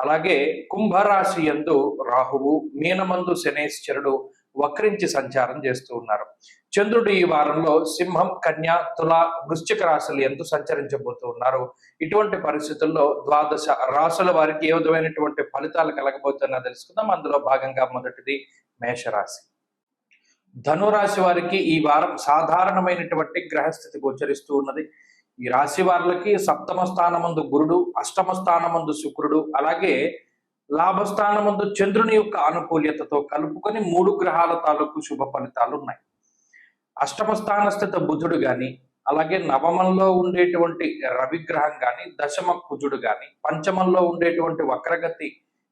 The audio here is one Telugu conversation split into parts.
అలాగే కుంభరాశి యందు రాహువు మీనమందు శనేశ్వరుడు వక్రించి సంచారం చేస్తూ ఉన్నారు. చంద్రుడు ఈ వారంలో సింహం కన్య తుల వృశ్చిక రాశులు ఎందు సంచరించబోతూ ఉన్నారు. ఇటువంటి పరిస్థితుల్లో ద్వాదశ రాశుల వారికి ఏ విధమైనటువంటి ఫలితాలు కలగబోతున్నా తెలుసుకుందాం. అందులో భాగంగా మొదటిది మేషరాశి. ధనురాశి వారికి ఈ వారం సాధారణమైనటువంటి గ్రహస్థితి గోచరిస్తూ ఉన్నది. ఈ రాశి వారికి సప్తమ స్థానమందు గురుడు అష్టమ స్థానమందు శుక్రుడు అలాగే లాభస్థానమందు చంద్రుని యొక్క అనుకూల్యతతో కలుపుకొని మూడు గ్రహాల తాలూకు శుభ ఫలితాలు ఉన్నాయి అష్టమ స్థానస్థిత బుధుడు కానీ అలాగే నవమంలో ఉండేటువంటి రవిగ్రహం కానీ దశమ కుజుడు కానీ పంచమంలో ఉండేటువంటి వక్రగతి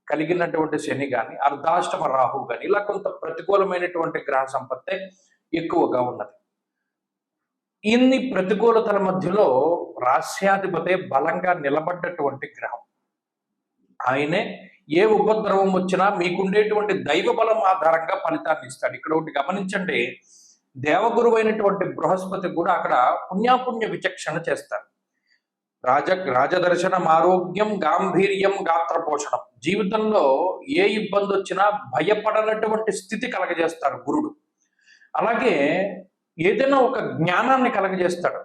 కలిగినటువంటి శని కానీ అర్ధాష్టమ రాహు కానీ ఇలా కొంత ప్రతికూలమైనటువంటి గ్రహ సంపత్తే ఎక్కువగా ఉన్నది. ఇన్ని ప్రతికూలతల మధ్యలో రాష్ట్రాధిపతి బలంగా నిలబడ్డటువంటి గ్రహం. ఆయనే ఏ ఉపద్రవం వచ్చినా మీకుండేటువంటి దైవ బలం ఆధారంగా ఫలితాన్ని ఇస్తాడు. ఇక్కడ ఒకటి గమనించండి దేవగురువు అయినటువంటి బృహస్పతి కూడా అక్కడ పుణ్యాపుణ్య విచక్షణ చేస్తారు. రాజ రాజదర్శనం ఆరోగ్యం గాంభీర్యం గాత్ర పోషణం జీవితంలో ఏ ఇబ్బంది వచ్చినా భయపడనటువంటి స్థితి కలగజేస్తారు గురుడు. అలాగే ఏదైనా ఒక జ్ఞానాన్ని కలగజేస్తాడు.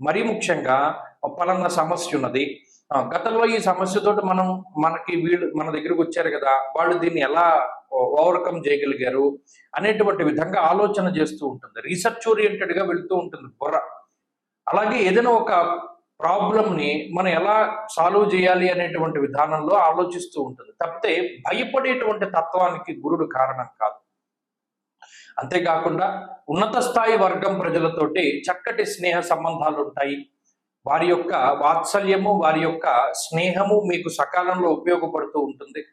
మరీ ముఖ్యంగా పలానా సమస్య ఉన్నది. గతంలో ఈ సమస్యతో మనం మనకి వీళ్ళు మన దగ్గరకు వచ్చారు కదా వాళ్ళు దీన్ని ఎలా ఓవర్కమ్ చేయగలిగారు అనేటువంటి విధంగా ఆలోచన చేస్తూ ఉంటుంది. రీసెర్చ్ ఓరియంటెడ్గా ఉంటుంది బుర్ర. అలాగే ఏదైనా ఒక ప్రాబ్లంని మనం ఎలా సాల్వ్ చేయాలి అనేటువంటి విధానంలో ఆలోచిస్తూ ఉంటుంది. తప్పితే భయపడేటువంటి తత్వానికి గురుడు కారణం కాదు. అంతేకాకుండా ఉన్నత స్థాయి వర్గం ప్రజలతోటి చక్కటి స్నేహ సంబంధాలు ఉంటాయి. వారి యొక్క వాత్సల్యము వారి యొక్క స్నేహము మీకు సకాలంలో ఉపయోగపడుతూ ఉంటుంది.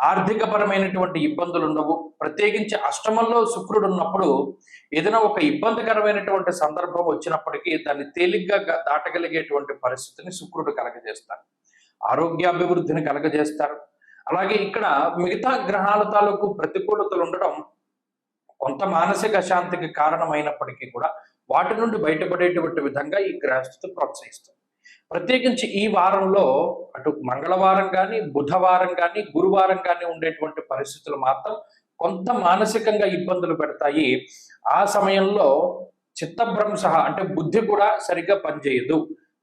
ఆర్థికపరమైనటువంటి ఇబ్బందులు ఉండవు. ప్రత్యేకించి అష్టమంలో శుక్రుడు ఉన్నప్పుడు ఏదైనా ఒక ఇబ్బందికరమైనటువంటి సందర్భం వచ్చినప్పటికీ దాన్ని తేలిగ్గా దాటగలిగేటువంటి పరిస్థితిని శుక్రుడు కలగజేస్తారు. ఆరోగ్యాభివృద్ధిని కలగజేస్తారు. అలాగే ఇక్కడ మిగతా గ్రహాల తాలూకు ప్రతికూలతలు ఉండడం కొంత మానసిక అశాంతికి కారణమైనప్పటికీ కూడా వాటి నుండి బయటపడేటువంటి విధంగా ఈ గ్రహస్థితి ప్రోత్సహిస్తుంది. ప్రత్యేకించి ఈ వారంలో అటు మంగళవారం కానీ బుధవారం కానీ గురువారం కానీ ఉండేటువంటి పరిస్థితులు మాత్రం కొంత మానసికంగా ఇబ్బందులు పెడతాయి. ఆ సమయంలో చిత్తభ్రంశ అంటే బుద్ధి కూడా సరిగ్గా పనిచేయదు.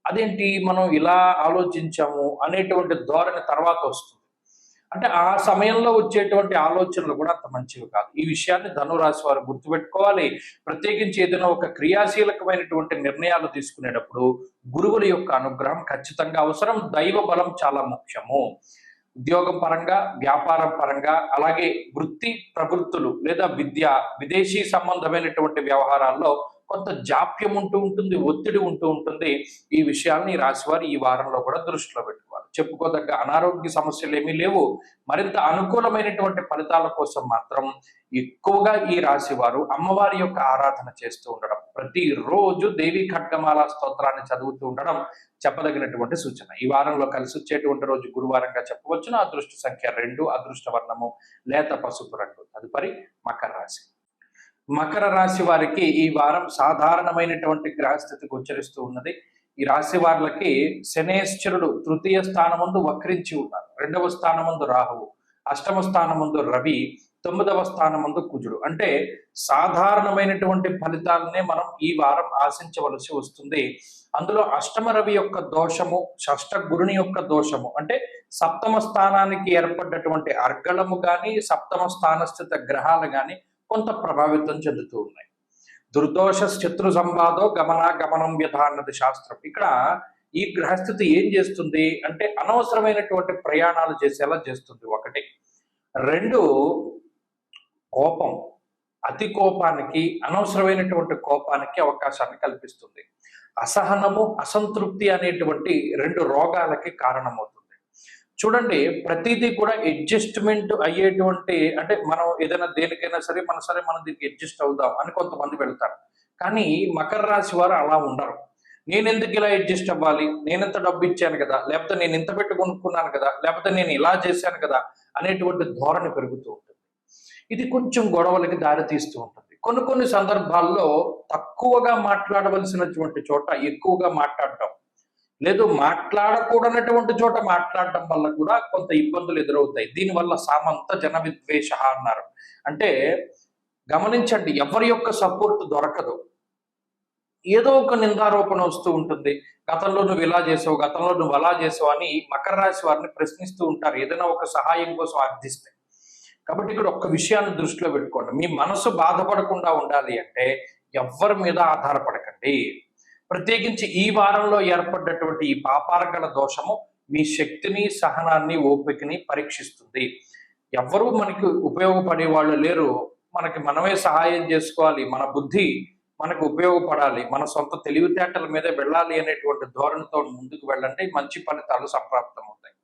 అదేంటి మనం ఇలా ఆలోచించాము అనేటువంటి ధోరణి తర్వాత వస్తుంది. అంటే ఆ సమయంలో వచ్చేటువంటి ఆలోచనలు కూడా అంత మంచివి కాదు. ఈ విషయాన్ని ధనురాశి వారు గుర్తుపెట్టుకోవాలి. ప్రత్యేకించి ఏదైనా ఒక క్రియాశీలకమైనటువంటి నిర్ణయాలు తీసుకునేటప్పుడు గురువుల యొక్క అనుగ్రహం ఖచ్చితంగా అవసరం. దైవ బలం చాలా ముఖ్యము. ఉద్యోగం పరంగా వ్యాపారం పరంగా అలాగే వృత్తి ప్రవృత్తులు లేదా విద్య విదేశీ సంబంధమైనటువంటి వ్యవహారాల్లో కొంత జాప్యం ఉంటూ ఉంటుంది ఒత్తిడి ఉంటూ ఉంటుంది. ఈ విషయాల్ని రాశివారు ఈ వారంలో కూడా దృష్టిలో పెట్టుకుంటారు చెప్పుకోదగ్గ అనారోగ్య సమస్యలు ఏమీ లేవు. మరింత అనుకూలమైనటువంటి ఫలితాల కోసం మాత్రం ఎక్కువగా ఈ రాశి వారు అమ్మవారి యొక్క ఆరాధన చేస్తూ ఉండడం ప్రతిరోజు దేవి ఖడ్గమాల స్తోత్రాన్ని చదువుతూ ఉండడం చెప్పదగినటువంటి సూచన. ఈ వారంలో కలిసి వచ్చేటువంటి రోజు గురువారంగా చెప్పవచ్చును. అదృష్ట సంఖ్య రెండు అదృష్ట వర్ణము లేత పసుపు రంగు. తదుపరి మకర రాశి. మకర రాశి వారికి ఈ వారం సాధారణమైనటువంటి గ్రహస్థితి గోచరిస్తూ ఉన్నది. ఈ రాశి వారికి శనేశ్వరుడు తృతీయ స్థానమందు వక్రించి ఉన్నారు రెండవ స్థానమందు రాహువు అష్టమ స్థానమందు రవి తొమ్మిదవ స్థానమందు కుజుడు. అంటే సాధారణమైనటువంటి ఫలితాలనే మనం ఈ వారం ఆశించవలసి వస్తుంది. అందులో అష్టమ రవి యొక్క దోషము షష్ట గురుని యొక్క దోషము అంటే సప్తమ స్థానానికి ఏర్పడ్డటువంటి అర్గళము కానీ సప్తమ స్థానస్థిత గ్రహాలు కానీ కొంత ప్రభావితం చెందుతూ ఉన్నాయి. దుర్దోష శత్రు సంవాదో గమనాగమనం వ్యధ అన్నది శాస్త్రం. ఇక్కడ ఈ గ్రహస్థితి ఏం చేస్తుంది? అంటే అనవసరమైనటువంటి ప్రయాణాలు చేసేలా చేస్తుంది ఒకటి. రెండు కోపం. అతి కోపానికి అనవసరమైనటువంటి కోపానికి అవకాశాన్ని కల్పిస్తుంది. అసహనము అసంతృప్తి అనేటువంటి రెండు రోగాలకి కారణమవుతుంది. చూడండి ప్రతిదీ కూడా అడ్జస్ట్మెంట్ అయ్యేటువంటి అంటే మనం ఏదైనా దేనికైనా సరే మన సరే మనం దీనికి అడ్జస్ట్ అవుదాం అని కొంతమంది వెళ్తారు. కానీ మకర రాశి వారు అలా ఉండరు. నేను ఎందుకు ఇలా అడ్జస్ట్ అవ్వాలి? నేను ఎంత డబ్బు ఇచ్చాను కదా? లేకపోతే నేను ఇంత పెట్టి కొనుక్కున్నాను కదా? లేకపోతే నేను ఇలా చేశాను కదా? అనేటువంటి ధోరణి పెరుగుతూ ఉంటుంది. ఇది కొంచెం గొడవలకి దారి తీస్తూ ఉంటుంది. కొన్ని కొన్ని సందర్భాల్లో తక్కువగా మాట్లాడవలసినటువంటి చోట ఎక్కువగా మాట్లాడటం లేదు మాట్లాడకూడనటువంటి చోట మాట్లాడటం వల్ల కూడా కొంత ఇబ్బందులు ఎదురవుతాయి. దీనివల్ల సామంత జన విద్వేష అన్నారు. అంటే గమనించండి ఎవరి యొక్క సపోర్ట్ దొరకదు. ఏదో ఒక నిందారోపణ వస్తూ ఉంటుంది. గతంలో నువ్వు ఇలా చేసావు గతంలో నువ్వు అలా చేసావు అని మకర రాశి వారిని ప్రశ్నిస్తూ ఉంటారు. ఏదైనా ఒక సహాయం కోసం అర్థిస్తే. కాబట్టి ఇక్కడ ఒక్క విషయాన్ని దృష్టిలో పెట్టుకోండి. మీ మనసు బాధపడకుండా ఉండాలి అంటే ఎవరి మీద ఆధారపడకండి. ప్రత్యేకించి ఈ వారంలో ఏర్పడ్డటువంటి ఈ పాపార్గల దోషము మీ శక్తిని సహనాన్ని ఓపికని పరీక్షిస్తుంది. ఎవ్వరూ మనకి ఉపయోగపడే వాళ్ళు లేరు. మనకి మనమే సహాయం చేసుకోవాలి. మన బుద్ధి మనకు ఉపయోగపడాలి. మన సొంత తెలివితేటల మీద వెళ్ళాలి అనేటువంటి ధోరణితో ముందుకు వెళ్ళండి. మంచి ఫలితాలు సంప్రాప్తం అవుతాయి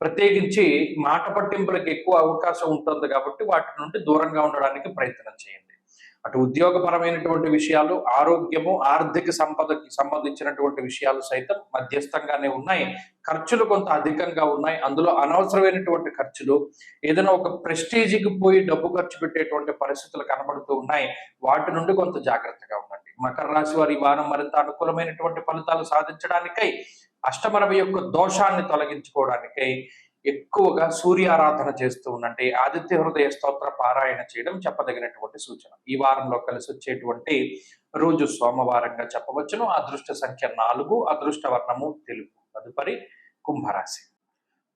ప్రత్యేకించి మాట పట్టింపులకు ఎక్కువ అవకాశం ఉంటుంది కాబట్టి వాటి నుండి దూరంగా ఉండడానికి ప్రయత్నం చేయండి. అటు ఉద్యోగపరమైనటువంటి విషయాలు ఆరోగ్యము ఆర్థిక సంపదకి సంబంధించినటువంటి విషయాలు సైతం మధ్యస్థంగానే ఉన్నాయి. ఖర్చులు కొంత అధికంగా ఉన్నాయి. అందులో అనవసరమైనటువంటి ఖర్చులు ఏదైనా ఒక ప్రెస్టీజ్కి పోయి డబ్బు ఖర్చు పెట్టేటువంటి పరిస్థితులు కనబడుతూ ఉన్నాయి. వాటి నుండి కొంత జాగ్రత్తగా ఉండండి. మకర రాశి వారి వారం మరింత అనుకూలమైనటువంటి ఫలితాలు సాధించడానికై అష్టమరవి యొక్క దోషాన్ని తొలగించుకోవడానికై ఎక్కువగా సూర్యారాధన చేస్తూ ఉండండి. ఆదిత్య హృదయ స్తోత్ర పారాయణ చేయడం చెప్పదగినటువంటి సూచన. ఈ వారంలో కలిసి వచ్చేటువంటి రోజు సోమవారంగా చెప్పవచ్చును. అదృష్ట సంఖ్య నాలుగు అదృష్ట వర్ణము తెలుగు. తదుపరి కుంభరాశి.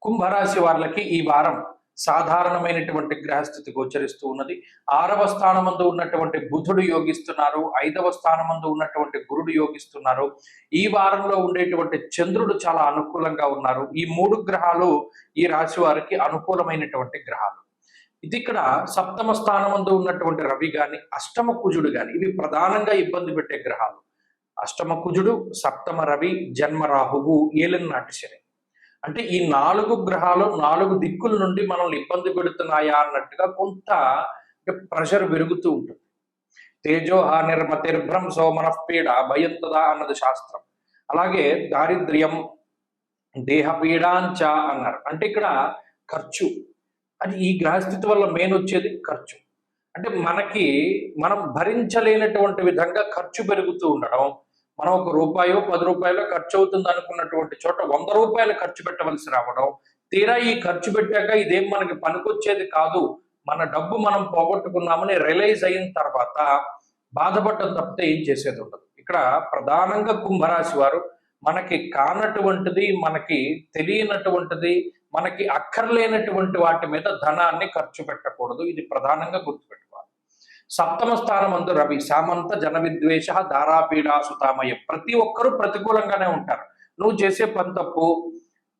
కుంభరాశి వాళ్ళకి ఈ వారం సాధారణమైనటువంటి గ్రహస్థితి గోచరిస్తూ ఉన్నది. ఆరవ స్థానమందు ఉన్నటువంటి బుధుడు యోగిస్తున్నారు. ఐదవ స్థానమందు ఉన్నటువంటి గురుడు యోగిస్తున్నారు. ఈ వారంలో ఉండేటువంటి చంద్రుడు చాలా అనుకూలంగా ఉన్నారు. ఈ మూడు గ్రహాలు ఈ రాశి వారికి అనుకూలమైనటువంటి గ్రహాలు. ఇది ఇక్కడ సప్తమ స్థానమందు ఉన్నటువంటి రవి గాని అష్టమ కుజుడు గాని ఇవి ప్రధానంగా ఇబ్బంది పెట్టే గ్రహాలు. అష్టమ కుజుడు సప్తమ రవి జన్మ రాహువు ఏలిన నాటి శని. అంటే ఈ నాలుగు గ్రహాలు నాలుగు దిక్కుల నుండి మనల్ని ఇబ్బంది పెడుతున్నాయా అన్నట్టుగా కొంత ప్రెషర్ పెరుగుతూ ఉంటుంది. తేజో నిర్మతిర్భ్రంశో మనఃపీడ భయంతదా అన్నది శాస్త్రం. అలాగే దారిద్ర్యం దేహపీడాంచ అన్నారు. అంటే ఇక్కడ ఖర్చు. అది ఈ గ్రహస్థితి వల్ల మెయిన్ వచ్చేది ఖర్చు. అంటే మనకి మనం భరించలేనటువంటి విధంగా ఖర్చు పెరుగుతూ ఉండడం మనం ఒక రూపాయో పది రూపాయలు ఖర్చు అవుతుంది అనుకున్నటువంటి చోట వంద రూపాయలు ఖర్చు పెట్టవలసి రావడం తీరా ఈ ఖర్చు పెట్టాక ఇదేం మనకి పనికొచ్చేది కాదు. మన డబ్బు మనం పోగొట్టుకున్నామని రియలైజ్ అయిన తర్వాత బాధపడటం తప్పితే ఏం చేసేది ఉండదు. ఇక్కడ ప్రధానంగా కుంభరాశి వారు మనకి కానటువంటిది మనకి తెలియనటువంటిది మనకి అక్కర్లేనటువంటి వాటి మీద ధనాన్ని ఖర్చు పెట్టకూడదు. ఇది ప్రధానంగా గుర్తుపెట్టు సప్తమ స్థానం అందు రవి. సామంత జన విద్వేష దారాపీడా సుతామయ ప్రతి ఒక్కరూ ప్రతికూలంగానే ఉంటారు. నువ్వు చేసే పని తప్పు.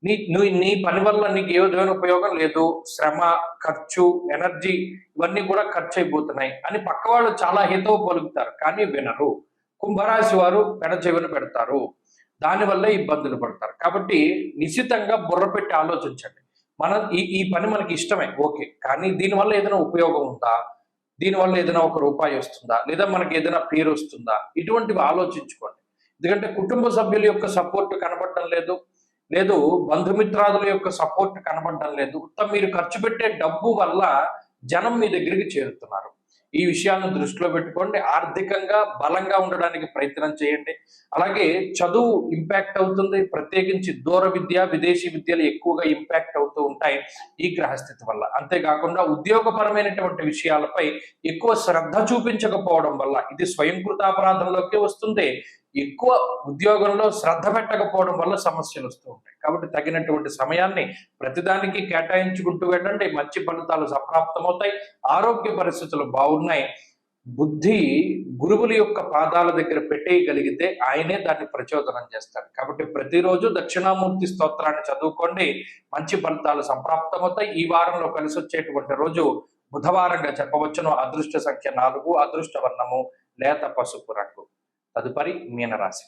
నీ నువ్వు నీ పని వల్ల నీకు ఏ విధమైన ఉపయోగం లేదు. శ్రమ ఖర్చు ఎనర్జీ ఇవన్నీ కూడా ఖర్చు అయిపోతున్నాయి అని పక్క వాళ్ళు చాలా హితవు పలుకుతారు. కానీ వినరు. కుంభరాశి వారు పెడచెవిన పెడతారు. దానివల్ల ఇబ్బందులు పడతారు. కాబట్టి నిశ్చితంగా బుర్ర పెట్టి ఆలోచించండి. మన ఈ ఈ పని మనకి ఇష్టమే. ఓకే. కానీ దీనివల్ల ఏదైనా ఉపయోగం ఉందా? దీనివల్ల ఏదైనా ఒక రూపాయి వస్తుందా? లేదా మనకి ఏదైనా పేరు వస్తుందా? ఇటువంటివి ఆలోచించుకోండి. ఎందుకంటే కుటుంబ సభ్యుల యొక్క సపోర్ట్ కనబడటం లేదు. లేదు బంధుమిత్రాదుల యొక్క సపోర్ట్ కనబడటం లేదు. ఉత్తమ మీరు ఖర్చు పెట్టే డబ్బు వల్ల జనం మీ దగ్గరికి చేరుతున్నారు. ఈ విషయాలను దృష్టిలో పెట్టుకోండి. ఆర్థికంగా బలంగా ఉండడానికి ప్రయత్నం చేయండి. అలాగే చదువు ఇంపాక్ట్ అవుతుంది. ప్రత్యేకించి దూర విద్య విదేశీ విద్యలు ఎక్కువగా ఇంపాక్ట్ అవుతూ ఉంటాయి ఈ గ్రహస్థితి వల్ల. అంతేకాకుండా ఉద్యోగపరమైనటువంటి విషయాలపై ఎక్కువ శ్రద్ధ చూపించకపోవడం వల్ల ఇది స్వయంకృతాపరాధంలోకి వస్తుంది. ఎక్కువ ఉద్యోగంలో శ్రద్ధ పెట్టకపోవడం వల్ల సమస్యలు వస్తూ ఉంటాయి. కాబట్టి తగినటువంటి సమయాన్ని ప్రతిదానికి కేటాయించుకుంటూ వెళ్ళండి. మంచి ఫలితాలు సప్రాప్తమవుతాయి. ఆరోగ్య పరిస్థితులు బాగున్నాయి. బుద్ధి గురువుల యొక్క పాదాల దగ్గర పెట్టేయగలిగితే ఆయనే దాన్ని ప్రచోదనం చేస్తాడు. కాబట్టి ప్రతిరోజు దక్షిణామూర్తి స్తోత్రాన్ని చదువుకోండి. మంచి ఫలితాలు సంప్రాప్తమవుతాయి. ఈ వారంలో కలిసి వచ్చేటువంటి రోజు బుధవారంగా చెప్పవచ్చును. అదృష్ట సంఖ్య నాలుగు అదృష్ట వర్ణము లేత పసుపు రంగు. తదుపరి మీనరాశి.